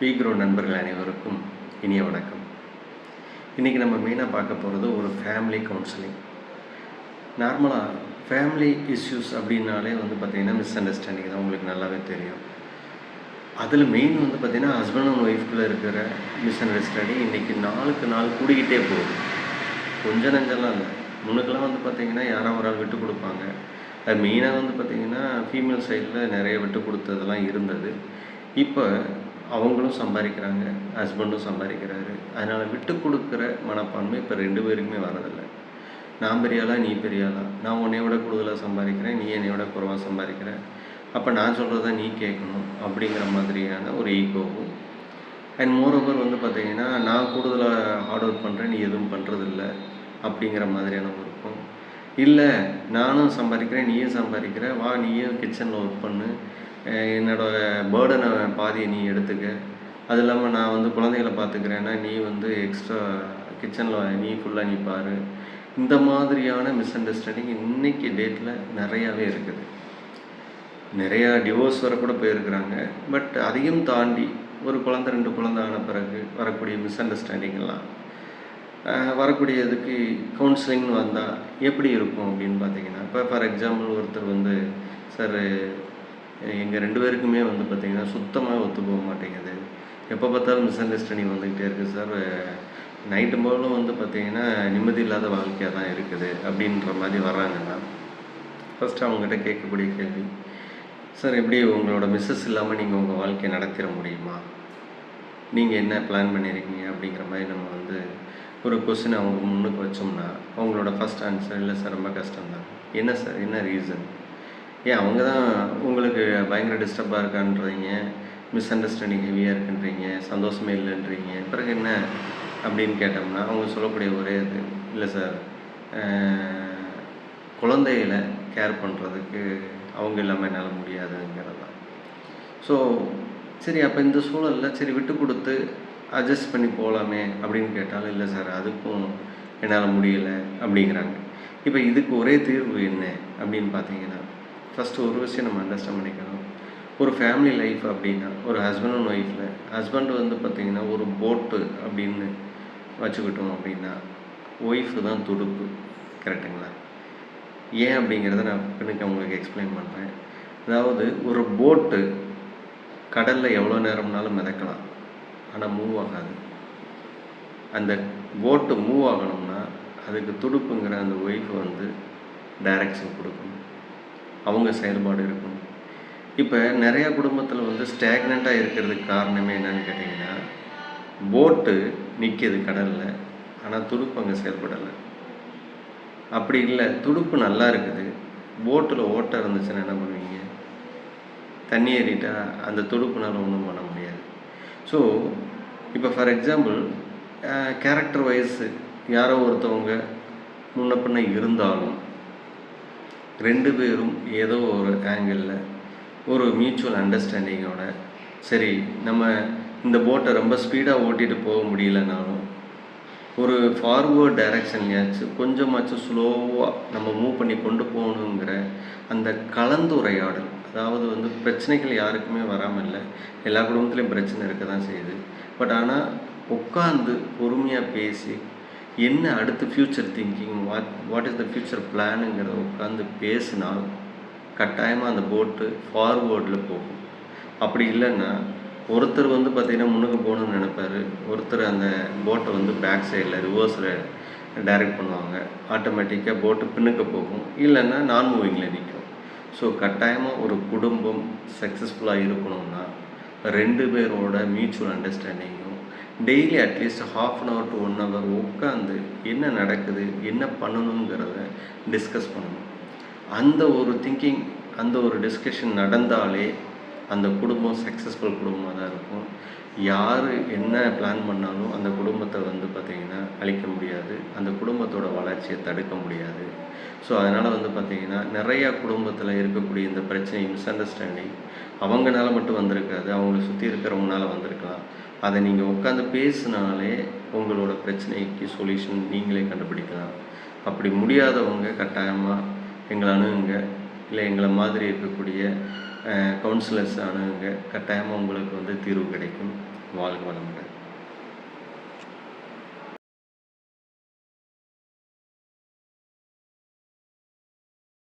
பீக்ரோ நண்பர்கள் அனைவருக்கும் இனிய வணக்கம். இன்றைக்கி நம்ம மெயினாக பார்க்க போகிறது ஒரு ஃபேமிலி கவுன்சிலிங் நார்மலாக ஃபேமிலி இஷ்யூஸ் அப்படின்னாலே வந்து பார்த்திங்கன்னா மிஸ் அண்டர்ஸ்டாண்டிங் தான் உங்களுக்கு நல்லாவே தெரியும். அதில் மெயின் வந்து பார்த்திங்கன்னா ஹஸ்பண்ட் அண்ட் ஒய்ஃப்குள்ளே இருக்கிற மிஸ் அண்டர்ஸ்டாண்டிங் இன்றைக்கி நாளுக்கு நாள் கூடிக்கிட்டே போகுது. கொஞ்சம் நஞ்செல்லாம் இல்லை. முன்னுக்கெல்லாம் வந்து பார்த்திங்கன்னா யாரோ ஒரு ஆள் விட்டு கொடுப்பாங்க. அது மெயினாக வந்து பார்த்திங்கன்னா ஃபீமேல் சைடில் நிறைய விட்டு கொடுத்ததெல்லாம் இருந்தது. இப்போ அவங்களும் சம்பாதிக்கிறாங்க ஹஸ்பண்டும் சம்பாதிக்கிறாரு. அதனால் விட்டு கொடுக்குற மனப்பான்மை இப்போ ரெண்டு பேருக்குமே வரதில்லை நான் பெரியாளா நீ பெரியாளா? நான் உன்னை விட கூடுதலாக சம்பாதிக்கிறேன் நீ என்னை விட குறைவாக சம்பாதிக்கிற? அப்போ நான் சொல்கிறத நீ கேட்கணும் அப்படிங்கிற மாதிரியான ஒரு ஈகோவும். அண்ட் மோரோவர் வந்து பார்த்திங்கன்னா நான் கூடுதலாக ஹார்ட் ஒர்க் பண்ணுறேன் நீ எதுவும் பண்ணுறதில்ல அப்படிங்கிற மாதிரியான இருக்கும். இல்லை நானும் சம்பாதிக்கிறேன் நீயும் சம்பாதிக்கிற வா நீயும் கிச்சனில் ஒர்க் பண்ணு. என்னோட பேர்டனை பாதியை நீ எடுத்துக்க. அது இல்லாமல் நான் வந்து குழந்தைகளை பார்த்துக்கிறேன்னா நீ வந்து எக்ஸ்ட்ரா கிச்சனில் நீ ஃபுல்லாக நீ பாரு. இந்த மாதிரியான மிஸ் அண்டர்ஸ்டாண்டிங் இன்றைக்கி டேட்டில் நிறையாவே இருக்குது. நிறையா டிவோர்ஸ் வர கூட போயிருக்கிறாங்க. பட் அதையும் தாண்டி ஒரு குழந்தை ரெண்டு குழந்தை ஆன பிறகு வரக்கூடிய மிஸ் அண்டர்ஸ்டாண்டிங்லாம் வரக்கூடியதுக்கு கவுன்சிலிங்னு வந்தால் எப்படி இருக்கும் அப்படின்னு பார்த்தீங்கன்னா இப்போ ஃபார் எக்ஸாம்பிள் ஒருத்தர் வந்து சார் எங்கள் ரெண்டு பேருக்குமே வந்து பார்த்திங்கன்னா சுத்தமாக ஒத்து போக மாட்டேங்குது. எப்போ பார்த்தாலும் மிஸ் அண்டர்ஸ்டாண்டிங் வந்துக்கிட்டே இருக்குது சார் நைட்டு போலும் வந்து பார்த்திங்கன்னா நிம்மதி இல்லாத வாழ்க்கையாக தான் இருக்குது அப்படின்ற மாதிரி வர்றாங்கன்னா ஃபஸ்ட்டு அவங்ககிட்ட கேட்கக்கூடிய கேள்வி சார் எப்படி உங்களோட மிஸ்ஸஸ் இல்லாமல் நீங்கள் உங்கள் வாழ்க்கையை நடத்திட முடியுமா? நீங்கள் என்ன பிளான் பண்ணியிருக்கீங்க அப்படிங்கிற மாதிரி நம்ம வந்து ஒரு கொஸ்டின் அவங்க முன்னுக்கு வச்சோம்னா அவங்களோட ஃபஸ்ட் ஆன்சர் இல்லை சார் ரொம்ப கஷ்டம் தான் என்ன சார் என்ன ரீசன் ஏன் அவங்க தான் உங்களுக்கு பயங்கர டிஸ்டர்பாக இருக்கான்றீங்க மிஸ் அண்டர்ஸ்டாண்டிங் ஹெவியாக இருக்குன்றீங்க சந்தோஷமே இல்லைன்றீங்க. பிறகு என்ன அப்படின்னு கேட்டோம்னா அவங்க சொல்லக்கூடிய ஒரே இது இல்லை சார் குழந்தைகளை கேர் பண்ணுறதுக்கு அவங்க இல்லாமல் என்னால் முடியாதுங்கிறது தான். ஸோ சரி அப்போ இந்த சூழலில் சரி விட்டு கொடுத்து அட்ஜஸ்ட் பண்ணி போகலாமே அப்படின்னு கேட்டாலும் இல்லை சார் அதுக்கும் என்னால் முடியலை அப்படிங்கிறாங்க. இப்போ இதுக்கு ஒரே தீர்வு என்ன அப்படின்னு பார்த்தீங்கன்னா ஃபஸ்ட்டு ஒரு விஷயம் நம்ம அண்டர்ஸ்டாண்ட் பண்ணிக்கணும். ஒரு ஃபேமிலி லைஃப் அப்படின்னா ஒரு ஹஸ்பண்ட் அண்ட் ஒய்ஃபில் ஹஸ்பண்ட் வந்து பார்த்திங்கன்னா ஒரு போட்டு அப்படின்னு வச்சுக்கிட்டோம் அப்படின்னா ஒய்ஃபு தான் துடுப்பு. கரெக்டுங்களா ஏன் அப்படிங்கிறத நான் பின்னுக்கு உங்களுக்கு எக்ஸ்பிளைன் பண்ணுறேன் அதாவது ஒரு போட்டு கடலில் எவ்வளோ நேரம்னாலும் மிதக்கலாம். ஆனால் மூவ் ஆகாது. அந்த போட்டு மூவ் ஆகணும்னா அதுக்கு துடுப்புங்கிற அந்த ஒய்ஃப் வந்து டைரக்ஷன் கொடுக்கணும் அவங்க செயல்பாடு இருக்கணும். இப்போ நிறையா குடும்பத்தில் வந்து ஸ்டாக்னண்ட்டாக இருக்கிறதுக்கு காரணமே என்னன்னு கேட்டிங்கன்னா போட்டு நிற்கிது கடலில் ஆனால் துடுப்பு அங்கே செயல்படலை. அப்படி இல்லை துடுப்பு நல்லா இருக்குது. போட்டில் ஓட்டை இருந்துச்சுன்னா என்ன பண்ணுவீங்க? தண்ணி ஏறிட்டா அந்த துடுப்புனால் ஒன்றும் பண்ண முடியாது. ஸோ இப்போ ஃபார் எக்ஸாம்பிள் கேரக்டர் வைஸ் யாரோ ஒருத்தவங்க முன்ன பின்ன இருந்தாலும் ரெண்டு பேரும் ஏதோ ஒரு ஆங்கிளில் ஒரு மியூச்சுவல் அண்டர்ஸ்டாண்டிங்கோட சரி நம்ம இந்த போட்டை ரொம்ப ஸ்பீடாக ஓட்டிகிட்டு போக முடியலனாலும் ஒரு ஃபார்வேர்ட் டைரக்ஷன்லையாச்சும் கொஞ்சமாச்சும் ஸ்லோவாக நம்ம மூவ் பண்ணி கொண்டு போகணுங்கிற அந்த கலந்துரையாடல் அதாவது வந்து பிரச்சனைகள் யாருக்குமே வராமல் இல்லை எல்லா குடும்பத்துலேயும் பிரச்சனை இருக்க தான் செய்யுது. பட் ஆனால் உட்காந்து பொறுமையாக பேசி என்ன அடுத்து future thinking what what is the future பிளானுங்கிறத உட்காந்து பேசினால் கட்டாயமாக அந்த போட்டு ஃபார்வேர்டில் போகும். அப்படி இல்லைன்னா ஒருத்தர் வந்து பார்த்திங்கன்னா முன்னுக்கு போகணும்னு நினைப்பாரு. ஒருத்தர் அந்த போட்டை வந்து பேக் சைடில் ரிவர்ஸில் டைரக்ட் பண்ணுவாங்க. ஆட்டோமேட்டிக்காக போட்டு பின்னுக்கு போகும். இல்லைன்னா நான் மூவிங்கில் நிற்கும் ஸோ கட்டாயமாக ஒரு குடும்பம் சக்ஸஸ்ஃபுல்லாக இருக்கணும்னா ரெண்டு பேரோட mutual அண்டர்ஸ்டாண்டிங்கும் daily at least half an hour to one hour உட்காந்து என்ன நடக்குது என்ன பண்ணணுங்கிறத டிஸ்கஸ் பண்ணணும். அந்த ஒரு திங்கிங் அந்த ஒரு டிஸ்கஷன் நடந்தாலே அந்த குடும்பம் சக்ஸஸ்ஃபுல் குடும்பமாக தான் இருக்கும். யார் என்ன பிளான் பண்ணாலும் அந்த குடும்பத்தை வந்து பார்த்திங்கன்னா அழிக்க முடியாது. அந்த குடும்பத்தோட வளர்ச்சியை தடுக்க முடியாது. ஸோ அதனால் வந்து பார்த்திங்கன்னா நிறையா குடும்பத்தில் இருக்கக்கூடிய இந்த பிரச்சனை மிஸ் அண்டர்ஸ்டாண்டிங் அவங்கனால மட்டும் வந்திருக்காது. அவங்கள சுற்றி இருக்கிறவங்கனால வந்திருக்கலாம். அதை நீங்கள் உட்காந்து பேசினாலே உங்களோட பிரச்சனைக்கு சொல்யூஷன் நீங்களே கண்டுபிடிக்கலாம். அப்படி முடியாதவங்க கட்டாயமாக எங்களை அணுகுங்க. இல்லை எங்களை மாதிரி இருக்கக்கூடிய கவுன்சிலர்ஸ் அணுகுங்க கட்டாயமாக உங்களுக்கு வந்து தீர்வு கிடைக்கும். வாழ்க வளமுடன்.